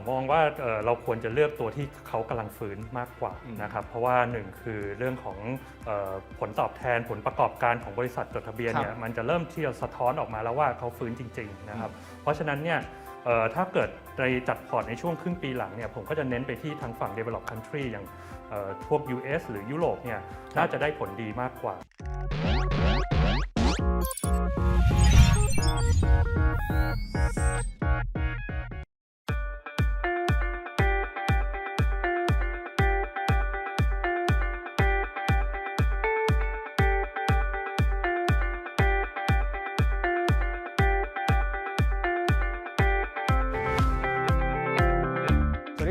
ผมมองว่าเอ่อเราควรจะเลือกตัวที่เขากำลังฟื้นมากกว่าอืมนะครับเพราะว่าหนึ่งคือเรื่องของเออผลตอบแทนผลประกอบการของบริษัทจดทะเบียนเนี่ยมันจะเริ่มที่จะสะท้อนออกมาแล้วว่าเขาฟื้นจริง ๆ นะครับ เพราะฉะนั้นเนี่ยเอ่อถ้าเกิดในจัดพอร์ตในช่วงครึ่งปีหลังเนี่ยผมก็จะเน้นไปที่ทางฝั่ง develop country อย่างเอ่อพวก US หรือยุโรปเนี่ยน่าจะได้ผลดีมากกว่าสวั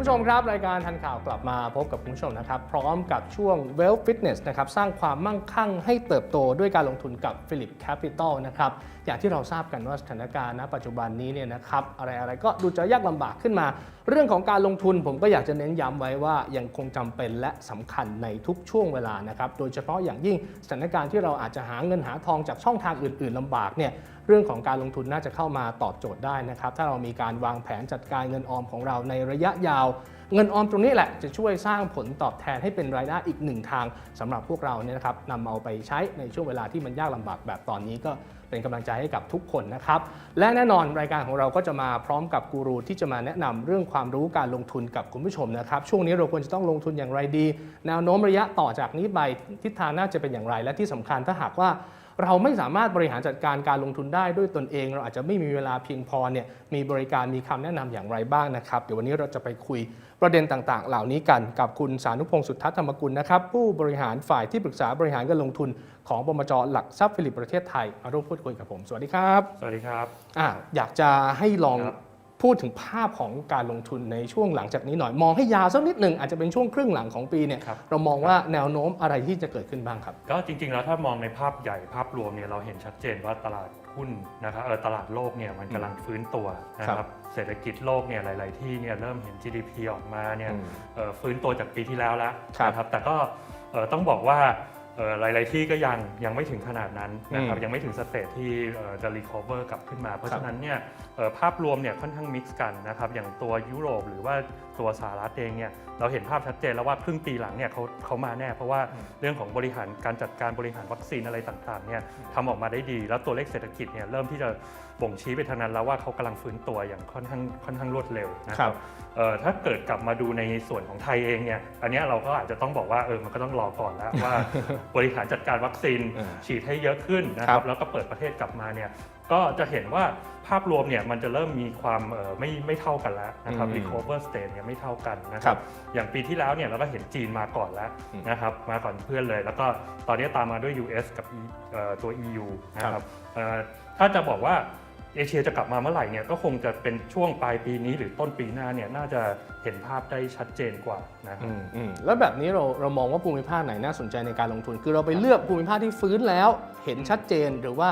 คุณผู้ชมครับ รายการทันข่าวกลับมาพบกับคุณผู้ชมนะครับ พร้อมกับช่วง Wealth Fitness นะครับสร้างความมั่งคั่งให้เติบโตด้วยการลงทุนกับ Philip Capital นะครับอย่างที่เราทราบกันว่าสถานการณ์ณปัจจุบันนี้เนี่ยนะครับอะไรอะไรก็ดูจะยากลำบากขึ้นมา เรื่องของการลงทุนผมก็อยากจะเน้นย้ำไว้ว่ายังคงจำเป็นและสำคัญในทุกช่วงเวลานะครับ โดยเฉพาะอย่างยิ่งสถานการณ์ที่เราอาจจะหาเงินหาทองจากช่องทางอื่น ๆลำบากเนี่ยเรื่องของการลงทุนน่าจะเข้ามาตอบโจทย์ได้นะครับ ถ้าเรามีการวางแผนจัดการเงินออมของเราในระยะยาว เงินออมตรงนี้แหละจะช่วยสร้างผลตอบแทนให้เป็นรายได้อีกหนึ่งทางสำหรับพวกเราเนี่ยนะครับนำเอาไปใช้ในช่วงเวลาที่มันยากลำบากแบบตอนนี้ก็ เป็นกำลังใจให้กับทุกคนนะครับ และแน่นอนรายการของเราก็จะมาพร้อมกับกูรูที่จะมาแนะนำเรื่องความรู้การลงทุนกับคุณผู้ชมนะครับ ช่วงนี้เราควรจะต้องลงทุนอย่างไรดี แนวโน้มระยะต่อจากนี้ไปทิศทางน่าจะเป็นอย่างไร และที่สำคัญถ้าหากว่าเราไม่สามารถบริหารจัดการการลงทุนได้ด้วยตนเอง เราอาจจะไม่มีเวลาเพียงพอเนี่ยมีบริการมีคำแนะนำอย่างไรบ้างนะครับ เดี๋ยววันนี้เราจะไปคุยประเด็นต่างๆ เหล่านี้กันกับคุณสานุพงศ์สุทธธรรมกุลนะครับผู้บริหารฝ่ายที่ปรึกษาบริหารการลงทุน ของบมจหลักทรัพย์ฟิลิปประเทศไทยมาร่วมพูดคุยกับผม สวัสดีครับ สวัสดีครับอะอยากจะให้ลองครับพูดถึงภาพของการลงทุนในช่วงหลังจากนี้หน่อยมองให้ยาวสักนิดหนึ่งอาจจะเป็นช่วงครึ่งหลังของปีเนี่ยครับเรามองว่าแนวโน้มอะไรที่จะเกิดขึ้นบ้างครับ ก็จริง ๆ แล้วถ้ามองในภาพใหญ่ภาพรวมเนี่ยเราเห็นชัดเจนว่าตลาดหุ้นนะครับเออตลาดโลกเนี่ยมันกำลังฟื้นตัวนะคครัรับบเศรษฐกิจโลกเนี่ยหลาย ๆ ที่เนี่ยเริ่มเห็น GDP ออกมาเนี่ยอืมเอ่อฟื้นตัวจากปีที่แล้วแล้วครับนะครับแต่ก็เอ่อต้องบอกว่าเอ่อ หลาย ๆ ที่ก็ยังยังไม่ถึงขนาดนั้นนะครับอืมยังไม่ถึงสเตจที่เอ่อจะ recover กลับขึ้นมา เพราะครับฉะนั้นเนี่ยเอ่อภาพรวมเนี่ยค่อนข้างมิกซ์กันนะครับอย่างตัวยุโรปหรือว่าตัวสหรัฐเองเนี่ยเราเห็นภาพชัดเจนแล้วว่าครึ่งปีหลังเนี่ยเขาเขามาแน่ เพราะว่าอืมเรื่องของบริหารการจัดการบริหารวัคซีนอะไรต่างๆเนี่ยทำออกมาได้ดี แล้วตัวเลขเศรษฐกิจเนี่ยเริ่มที่จะบ่งชี้ไปทางนั้นแล้วว่าเขากำลังฟื้นตัวอย่างค่อนข้างค่อนข้างรวดเร็วนะคครัรับบเอ่อถ้าเกิดกลับมาดูในส่วนของไทยเองเนี่ยอันเนี้ยเราก็อาจจะต้องบอกว่าเออมันก็ต้องรอก่อนแล้วว่าบริหารจัดการวัคซีนเออฉีดให้เยอะขึ้นนะคครัรับบแล้วก็เปิดประเทศกลับมาเนี่ยก็จะเห็นว่าภาพรวมเนี่ยมันจะเริ่มมีความเอ่อไม่ไม่เท่ากันแล้วนะครับอืม recover state เนี่ยไม่เท่ากันนะคครัรับบอย่างปีที่แล้วเนี่ยเราก็เห็นจีนมาก่อนแล้วอืมนะครับมาก่อนเพื่อนเลย แล้วก็ตอนนี้ตามมาด้วย US กับ E- เอ่อตัว EU นะคครัรับบเอ่อถ้าจะบอกว่า เอเชียจะกลับมาเมื่อไหร่เนี่ยก็คงจะเป็นช่วงปลายปีนี้หรือต้นปีหน้าเนี่ยน่าจะเห็นภาพได้ชัดเจนกว่านะครับ อืมแล้วแบบนี้เราเรามองว่าภูมิภาคไหนน่าสนใจในการลงทุน คือเราไปเลือกภูมิภาคที่ฟื้นแล้วเห็นชัดเจนหรือว่า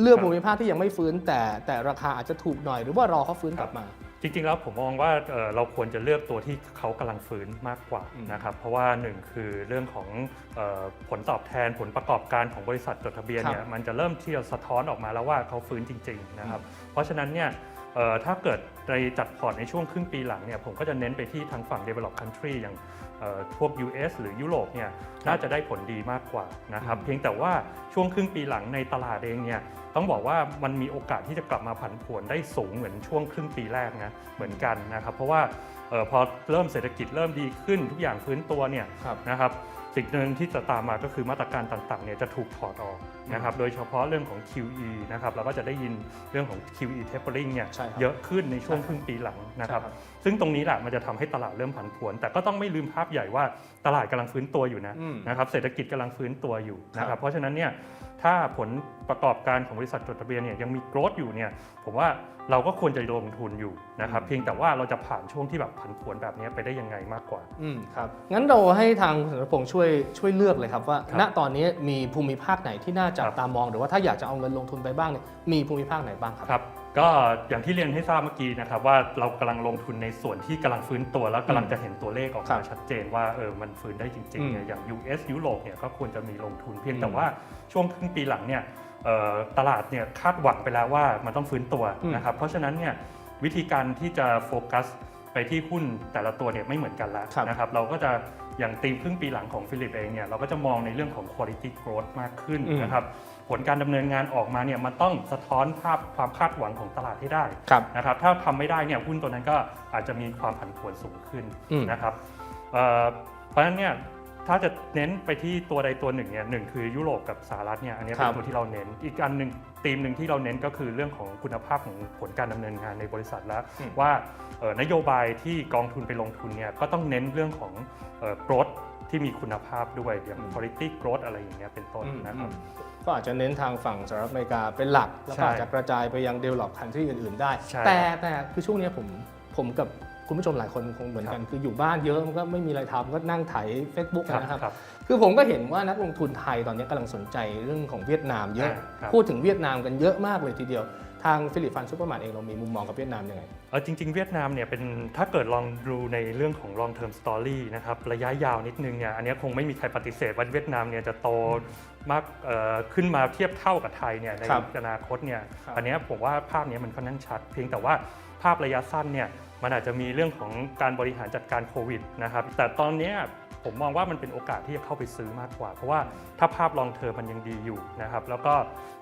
เลือกภูมิภาคที่ยังไม่ฟื้นแต่แต่ราคาอาจจะถูกหน่อยหรือว่ารอเขาฟื้นกลับมา จริงๆแล้วผมมองว่าเอ่อเราควรจะเลือกตัวที่เขากำลังฟื้นมากกว่าอืมนะครับเพราะว่าหนึ่งคือเรื่องของเอ่อผลตอบแทนผลประกอบการของบริษัทจดทะเบียนเนี่ยมันจะเริ่มที่จะสะท้อนออกมาแล้วว่าเขาฟื้นจริง ๆนะครับ เพราะฉะนั้นเนี่ยเอ่อ ถ้าเกิดในจัดพอร์ตในช่วงครึ่งปีหลังเนี่ยผมก็จะเน้นไปที่ทางฝั่ง develop country อย่างเอ่อพวก US หรือยุโรปเนี่ยน่าจะได้ผลดีมากกว่านะครับอืมเพียงแต่ว่าช่วงครึ่งปีหลังในตลาดเองเนี่ยต้องบอกว่ามันมีโอกาสที่จะกลับมาผันผวนได้สูงเหมือนช่วงครึ่งปีแรกนะเหมือนกันนะครับเพราะว่าเออพอเริ่มเศรษฐกิจเริ่มดีขึ้นทุกอย่างฟื้นตัวเนี่ยครับนะครับ สิ่งหนึ่งที่จะตามมาก็คือมาตรการต่างๆเนี่ยจะถูกถอดออกนะครับโดยเฉพาะเรื่องของ QE นะครับเราก็จะได้ยินเรื่องของ QE tapering เนี่ยใช่ครับเยอะขึ้นในช่วงใช่ครับครึ่งปีหลังนะครับใช่ครับซึ่งตรงนี้แหละมันจะทำให้ตลาดเริ่มผันผวน แต่ก็ต้องไม่ลืมภาพใหญ่ว่าตลาดกำลังฟื้นตัวอยู่นะอืมนะครับเศรษฐกิจกำลังฟื้นตัวอยู่นะคครัรับบเพราะฉะนั้นเนี่ย ถ้าผลประกอบการของบริษัทจดทะเบียนเนี่ยยังมีโกรธอยู่เนี่ยผมว่าเราก็ควรจะลงทุนอยู่นะครับอืมเพียงแต่ว่าเราจะผ่านช่วงที่แบบผันผวนแบบนี้ไปได้ยังไงมากกว่าอืมครับงั้นเราให้ทางสนพงศ์ช่วยช่วยเลือกเลยครับว่าครับณตอนนี้มีภูมิภาคไหนที่น่าจับครับตามอง หรือว่าถ้าอยากจะเอาเงินลงทุนไปบ้างเนี่ยมีภูมิภาคไหนบ้างครับครับ ก็อย่างที่เรียนให้ทราบเมื่อกี้นะครับว่าเรากำลังลงทุนในส่วนที่กำลังฟื้นตัวแล้วกำลังจะเห็นตัวเลขออกครัมาบชัดเจนว่าเออมันฟื้นได้จริงๆเนี่ยอืมอย่าง US ยุโรปเนี่ยก็ควรจะมีลงทุนเพียงอืมแต่ว่าช่วงครึ่งปีหลังเนี่ยเอ่อตลาดเนี่ยคาดหวังไปแล้วว่ามันต้องฟื้นตัวอืมนะครับเพราะฉะนั้นเนี่ยวิธีการที่จะโฟกัสไปที่หุ้นแต่ละตัวเนี่ยไม่เหมือนกันแล้วครับนะครับเราก็จะ อย่างตีมครึ่งปีหลังของฟิลิปเองเนี่ยเราก็จะมองในเรื่องของ quality growth มากขึ้นอืมนะครับผลการดำเนินงานออกมาเนี่ยมันต้องสะท้อนภาพความคาดหวังของตลาดให้ได้ครับนะครับถ้าทำไม่ได้เนี่ยหุ้นตัวนั้นก็อาจจะมีความผันผวนสูงขึ้นอืมนะครับเอ่อเพราะฉะนั้นเนี่ย ถ้าจะเน้นไปที่ตัวใดตัวหนึ่งเนี่ยหนึ่งคือยุโรปกับสหรัฐเนี่ยอันนี้คเป็รันบตัวที่เราเน้น อีกอันหนึ่งธีมหนึ่งที่เราเน้นก็คือเรื่องของคุณภาพของผลการดำเนินงานในบริษัทแล้วอืมว่าเอ่อนโยบายที่กองทุนไปลงทุนเนี่ยก็ต้องเน้นเรื่องของเอ่อ growth ที่มีคุณภาพด้วยอย่าง quality growth อะไรอย่างเงี้ยเป็นต้นนะครับอืมก็อาจจะเน้นทางฝั่งสหรัฐอเมริกาเป็นหลักแล้วก็ใช่อาจจะกระจายไปยัง develop country อื่น ๆ ได้ใช่แต่แต่คือช่วงเนี้ยผมผมกับ คุณผู้ชมหลายคนคงเหมือนกันคืออยู่บ้านเยอะมันก็ไม่มีอะไรทำก็นั่งไถ Facebook ครับนะครับครับ คือผมก็เห็นว่านักลงทุนไทยตอนนี้กำลังสนใจเรื่องของเวียดนามเยอะอ่าครับพูดถึงเวียดนามกันเยอะมากเลยทีเดียวทางฟิลิปฟันซูเปอร์มาร์เองเรามีมุมมองกับเวียดนามยังไงเออจริง ๆ เวียดนามเนี่ยเป็นถ้าเกิดลองดูในเรื่องของ long term story นะครับระยะยาวนิดนึงเนี่ยอันเนี้ยคงไม่มีใครปฏิเสธว่าเวียดนามเนี่ยจะโตมากเอ่อขึ้นมาเทียบเท่ากับไทยเนี่ยในครับอนาคตเนี่ยครับอันเนี้ยผมว่าภาพเนี้ยมันค่อนข้างชัด เพียงแต่ว่าภาพระยะสั้นเนี่ย มันอาจจะมีเรื่องของการบริหารจัดการโควิดนะครับแต่ตอนเนี้ยผมมองว่ามันเป็นโอกาสที่จะเข้าไปซื้อมากกว่า เพราะว่าถ้าภาพลองเทอมมันยังดีอยู่นะครับแล้วก็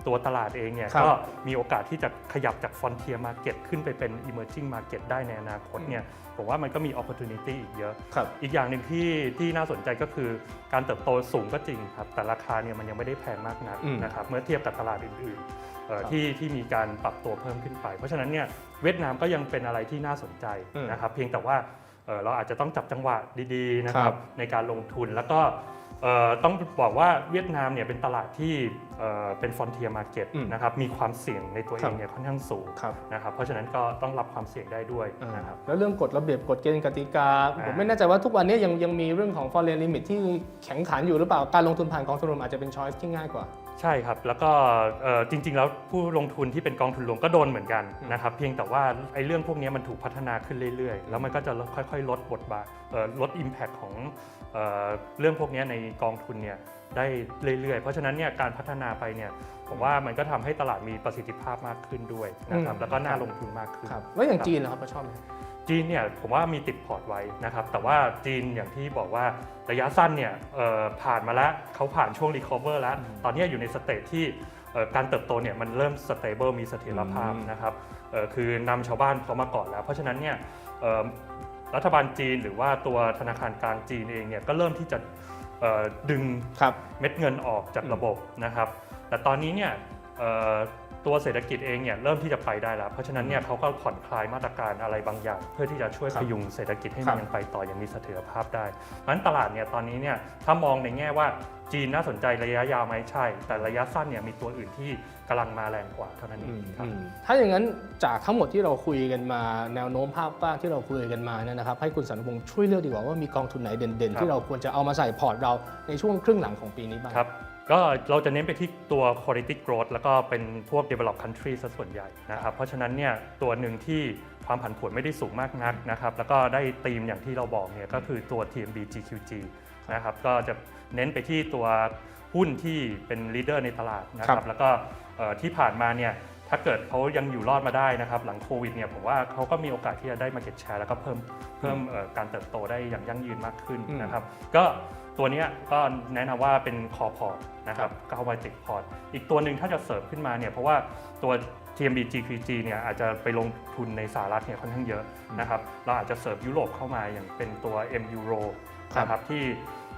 ตัวตลาดเองเนี่ยครับก็มีโอกาสที่จะขยับจาก frontier market ขึ้นไปเป็น emerging market ได้ในอนาคตเนี่ยผมว่ามันก็มี opportunity อีกเยอะครับอีกอย่างหนึ่งที่ที่น่าสนใจก็คือการเติบโตสูงก็จริงครับแต่ราคาเนี่ยมันยังไม่ได้แพงมากนักอืมนะครับเมื่อเทียบกับตลาดอื่นๆเอ่อครับ ที่ที่มีการปรับตัวเพิ่มขึ้นไป เพราะฉะนั้นเนี่ยเวียดนามก็ยังเป็นอะไรที่น่าสนใจอืมนะครับเพียงแต่ว่าเอ่อเราอาจจะต้องจับจังหวะดีๆนะคครัรับบในการลงทุนแล้วก็เอ่อต้องบอกว่าเวียดนามเนี่ยเป็นตลาดที่ เอ่อเป็น frontier market อืมนะครับมีความเสี่ยงในตัวเอครังบเนี่ยค่อนข้างสูงครับนะครับเพราะฉะนั้นก็ต้องรับความเสี่ยงได้ด้วยอ่านะครับแล้วเรื่องกฎระเบียบกฎเกณฑ์กติกาอ่าผมไม่แน่ใจว่าทุกวันนี้ยังยังมีเรื่องของ foreign limit ที่แข็งขันอยู่หรือเปล่าการลงทุนผ่านกองทุนรวมอาจจะเป็น choice ที่ง่ายกว่าใช่ครับ แล้วก็เอ่อจริง ๆ แล้วผู้ลงทุนที่เป็นกองทุนรวมก็โดนเหมือนกันอืมนะครับเพียงแต่ว่าไอ้เรื่องพวกนี้มันถูกพัฒนาขึ้นเรื่อย ๆ แล้วมันก็จะค่อย ๆ ลดบทบาทเอ่อลด Impact ของเอ่อเรื่องพวกนี้ในกองทุนเนี่ย ได้เรื่อยๆ เพราะฉะนั้นเนี่ยการพัฒนาไปเนี่ยผมว่ามันก็ทำให้ตลาดมีประสิทธิภาพมากขึ้นด้วยนะครับอืม แล้วก็น่าลงทุนมากขึ้น ครับแล้วอย่างครับจีนนะครับเราชอบไหม จีนเนี่ยผมว่ามีติดพอร์ตไว้นะครับแต่ว่าจีนอย่างที่บอกว่าระยะสั้นเนี่ยเอ่อผ่านมาแล้วเขาผ่านช่วงรีคอเวอร์แล้ว ตอนนี้อยู่ในสเตจที่เอ่อการเติบโตเนี่ยมันเริ่มสเตเบิลมีเสถียรภาพอืมนะครับเอ่อคือนำชาวบ้านเขามาก่อนแล้ว เพราะฉะนั้นเนี่ยเอ่อรัฐบาลจีนหรือว่าตัวธนาคารกลางจีนเองเนี่ยก็เริ่มที่จะเอ่อ ดึงครับเม็ดเงินออกจากอืมระบบนะครับ แต่ตอนนี้เนี่ยเอ่อ ตัวเศรษฐกิจเองเนี่ยเริ่มที่จะไปได้แล้ว เพราะฉะนั้นเนี่ยเขาก็ผ่อนคลายมาตรการอะไรบางอย่าง เพื่อที่จะช่วยครัพบยุงเศรษฐกิจให้ครัมันบยังไปต่ออย่างมีเสถียรภาพได้เพราะฉะนั้นตลาดเนี่ยตอนนี้เนี่ยถ้ามองในแง่ว่าจีนน่าสนใจระยะยาวไหมใช่ แต่ระยะสั้นเนี่ยมีตัวอื่นที่กำลังมาแรงกว่าเท่านั้นเออืงมครับอืมถ้าอย่างนั้นจากทั้งหมดที่เราคุยกันมาแนวโน้มภาพกว้างที่เราคุยกันมาเนี่ยนะครับให้คุณสันพงศ์ช่วยเลือกดีกว่าว่ามีกองทุนไหนเด่นครัๆบที่เราควรจะเอามาใส่พอร์ตเราในช่วงครึ่งหลังของปีนี้บ้างครับ ก็เราจะเน้นไปที่ตัว quality growth แล้วก็เป็นพวก develop country ซะส่วนใหญ่นะครับ เพราะฉะนั้นเนี่ยตัวหนึ่งที่ความผันผวนไม่ได้สูงมากนักนะครับ แล้วก็ได้ธีมอย่างที่เราบอกเนี่ยก็คือตัว TMB GQG นะครับ ก็จะเน้นไปที่ตัวหุ้นที่เป็น leader ในตลาดนะคครัรับบแล้วก็เอ่อที่ผ่านมาเนี่ยถ้าเกิดเขายังอยู่รอดมาได้นะครับ หลังโควิดเนี่ยผมว่าเขาก็มีโอกาสที่จะได้ market share แล้วก็เพิ่มเพิ่มเอ่อการเติบโตได้อย่างยั่งยืนมากขึ้นอืมนะครับ ก็ ตัวเนี้ยก็แนะนำว่าเป็นคอพอร์ตนะครับครับก็เอาไว้ติดพอร์ตอีกตัวหนึ่งถ้าจะเสริมขึ้นมาเนี่ยเพราะว่าตัว TMB GQG เนี่ยอาจจะไปลงทุนในสหรัฐเนี่ยค่อนข้างเยอะนะครับเราอาจจะเสริมยุโรปเข้ามาอย่างเป็นตัว M Euro ครับนะครับที่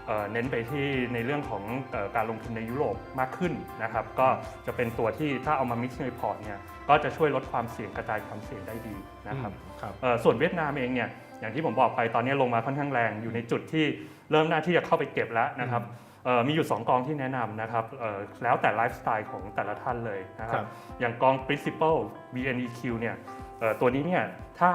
เอ่อเน้นไปที่ในเรื่องของเอ่อการลงทุนในยุโรปมากขึ้นนะครับ ก็จะเป็นตัวที่ถ้าเอามา mix ในพอร์ตเนี่ยก็จะช่วยลดความเสี่ยงกระจายความเสี่ยงได้ดีนะครับครับเอ่อส่วนเวียดนามเองเนี่ย อย่างที่ผมบอกไปตอนนี้ลงมาค่อนข้างแรงอยู่ในจุดที่เริ่มหน้าที่จะเข้าไปเก็บแล้วนะครับเอ่อมีอยู่ 2 กองที่แนะนำนะครับเอ่อแล้วแต่ไลฟ์สไตล์ของแต่ละท่านเลยนะคครัรับบอย่างกอง principal BNEQ เนี่ยเอ่อตัวนี้เนี่ยถ้า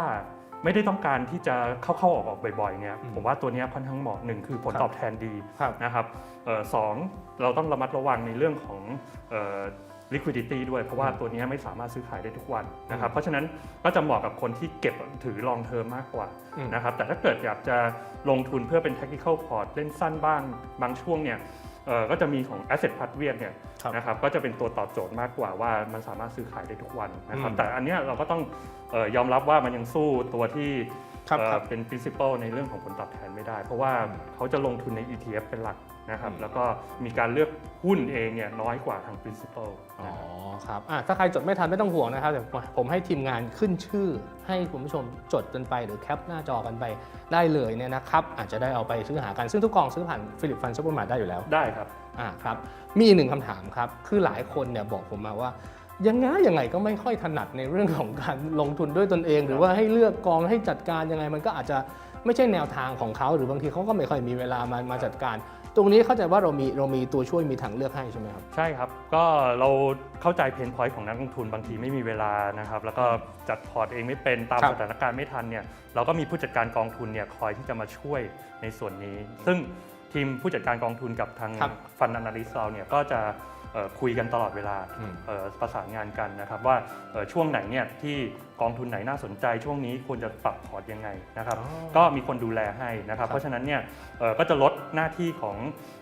ไม่ได้ต้องการที่จะเข้าๆออกออกๆบ่อยๆเนี่ยอืมผมว่าตัวเนี้ยค่อนข้างเหมาะหนึ่งคือผลครับตอบแทนดีครับนะครับเอ่อสองเราต้องระมัดระวังในเรื่องของเอ่อ liquidity ด้วย เพราะว่าตัวเนี้ยไม่สามารถซื้อขายได้ทุกวันนะครับอืมเพราะฉะนั้นก็จะเหมาะกับคนที่เก็บถือ long term มากกว่าอืมนะครับ แต่ถ้าเกิดอยากจะลงทุนเพื่อเป็น tactical port เล่นสั้นบ้าง บางช่วงเนี่ยเอ่อก็จะมีของ asset p a t v i e เนี่ยครับนะครับก็จะเป็นตัวตอบโจทย์มากกว่าว่ามันสามารถซื้อขายได้ทุกวันนะครับอืมแต่อันเนี้ยเราก็ต้องเอ่อยอมรับว่ามันยังสู้ตัวที่ครับเอ่อครับเป็น principal ในเรื่องของผลตอบแทนไม่ได้ เพราะว่าเขาจะลงทุนใน ETF เป็นหลัก นะครับอืมแล้วก็มีการเลือกหุ้นเองเนี่ยน้อยกว่าทาง principal อ๋อนะครับครับอะถ้าใครจดไม่ทันไม่ต้องห่วงนะครับเดี๋ยวผมให้ทีมงานขึ้นชื่อ ให้คุณผู้ชมจดกันไปหรือแคปหน้าจอกันไปได้เลยเนี่ยนะครับอาจจะได้เอาไปซื้อหากันซึ่งทุกกองซื้อผ่านฟิลิปฟันซูเปอร์มาร์ได้อยู่แล้วได้ครับอ่าครับมีอีกหนึ่งคำถามครับคือหลายคนเนี่ยบอกผมมาว่ายังไงยังไงก็ไม่ค่อยถนัดในเรื่องของการลงทุนด้วยตนเอง หรือว่าให้เลือกกองให้จัดการยังไงมันก็อาจจะไม่ใช่แนวทางของเขาหรือบางทีเขาก็ไม่ค่อยมีเวลามามาจัดการ ตรงนี้เข้าใจว่าเรามีเรามีตัวช่วยมีทางเลือกให้ใช่ไหมครับ ใช่ครับ ก็เราเข้าใจเพนพอยต์ของนักลงทุนบางทีไม่มีเวลานะครับ แล้วก็จัดพอร์ตเองไม่เป็นตามครับ สถานการณ์ไม่ทันเนี่ยเราก็มีผู้จัดการกองทุนเนี่ยคอยที่จะมาช่วยในส่วนนี้ ซึ่งทีมผู้จัดการกองทุนกับทางครับ ฟัน a นาลิสเราเนี่ยก็จะเอ่อ คุยกันตลอดเวลาอืมเอ่อประสานงานกันนะครับว่าเอ่อช่วงไหนเนี่ยที่กองทุนไหนน่าสนใจ ช่วงนี้ควรจะปรับพอร์ตยังไงนะครับอ๋อก็มีคนดูแลให้นะครับครับเพราะฉะนั้นเนี่ยเอ่อก็จะลดหน้าที่ของ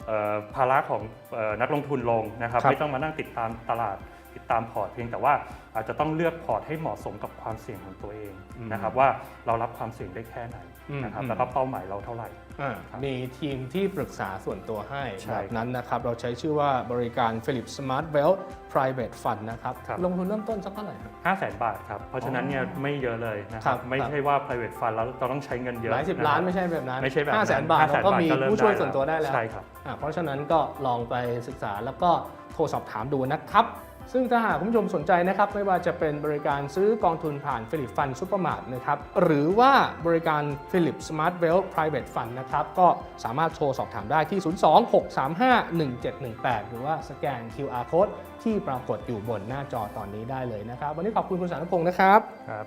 เอ่อภาระของเอ่อนักลงทุนลงนะครับครับไม่ต้องมานั่งติดตามตลาด ติดตามพอร์ตเพียงแต่ว่าอาจจะต้องเลือกพอร์ตให้เหมาะสมกับความเสี่ยงของตัวเองอืมนะครับว่าเรารับความเสี่ยงได้แค่ไหนอืมนะครับอืมแล้วก็เป้าหมายเราเท่าไหร่อ่าครับมีทีมที่ปรึกษาส่วนตัวให้ใช่แบบนั้นนะครับเราใช้ชื่อว่าบริการ Philip Smart Wealth Private Fund นะครับครับลงทุนเริ่มต้นสักเท่าไหร่ครับ5 0 0 0 0 0บาทครับ เพราะฉะนั้นเนี่ยอ๋อไม่เยอะเลยนะคครัรับบไม่ครับใช่ว่า private fund แล้วเราต้องใช้เงินเยอะหลายสิบะคล้านรับไม่ใช่แบบนั้นไม่ใช่แบบนั้นห้าแสนบาท500,000เราก็มีบาทก็เริ่มผู้ช่วยได้ส่วนตัวได้แล้วใช่ครับอ่าเพราะฉะนั้นก็ลองไปศึกษาแล้วก็โทรสอบถามดูนะครับ ซึ่งถ้าหากคุณผู้ชมสนใจนะครับไม่ว่าจะเป็นบริการซื้อกองทุนผ่านฟิลิปฟันซูเปอร์มาร์ทนะครับหรือว่าบริการ Philip Smart Wealth Private Fund นะครับก็สามารถโทรสอบถามได้ที่ 026351718 หรือว่าสแกน QR Code ที่ปรากฏอยู่บนหน้าจอตอนนี้ได้เลยนะครับ วันนี้ขอบคุณคุณสารพงศ์นะครับ ครับ